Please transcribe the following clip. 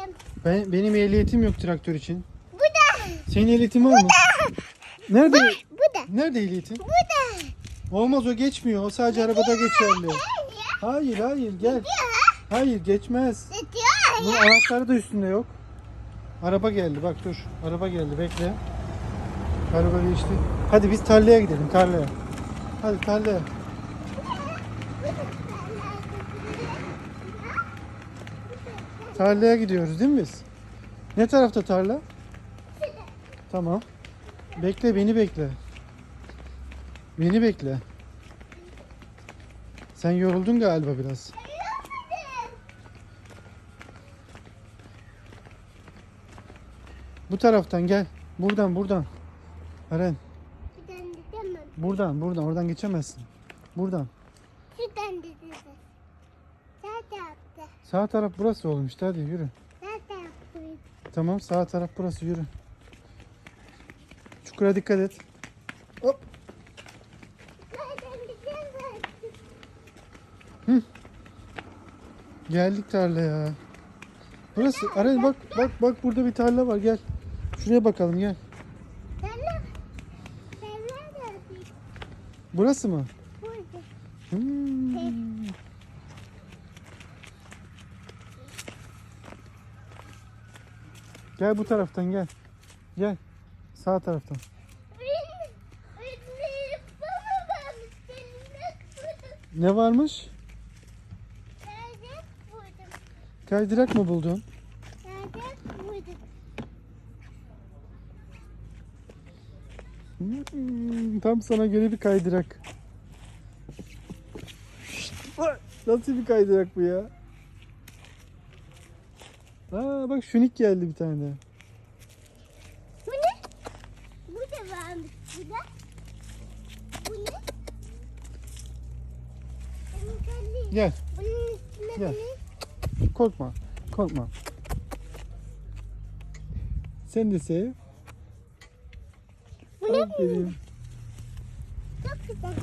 Dedim. Ben, benim ehliyetim yok traktör için. Bu da. Senin ehliyetin var mı? Nerede? Bu da. Nerede ehliyetin? Bu da. Olmaz o geçmiyor. O sadece arabada geçerli. Hayır hayır gel. Hayır geçmez. Bunun anahtarı da üstünde yok. Araba geldi bak dur. Araba geldi bekle. Araba geçti. Hadi biz tarlaya gidelim tarlaya. Hadi tarlaya. Tarlaya gidiyoruz değil mi biz? Ne tarafta tarla? Tamam. Bekle beni bekle. Beni bekle. Sen yoruldun galiba biraz. Bu taraftan gel. Buradan buradan. Dedim. buradan buradan oradan geçemezsin. Buradan. Şuradan dedim. Sağ tarafta. Sağ taraf burası oğlum işte hadi yürü. Sağ tarafta. Tamam sağ taraf burası yürü. Çukura dikkat et. Hop. Dedim. Geldik tarlaya. Burası. Eren bak bak bak burada bir tarla var gel. Şuraya bakalım gel. Burası mı? Burada. Hmm. Gel bu taraftan gel. Gel. Sağ taraftan. Ne varmış? Nerede buldum? Kaydırak mı buldun? Nerede buldum? Hmm, tam sana göre bir kaydırak. Nasıl bir kaydırak bu ya? Aa bak şunik geldi bir tane. Bu ne? Bu da varmış burada. Bu ne? Gel Bunun üstüne Gel. ne? korkma. Korkma. Sen de sev. Bu ne? Aferin. Çok güzel.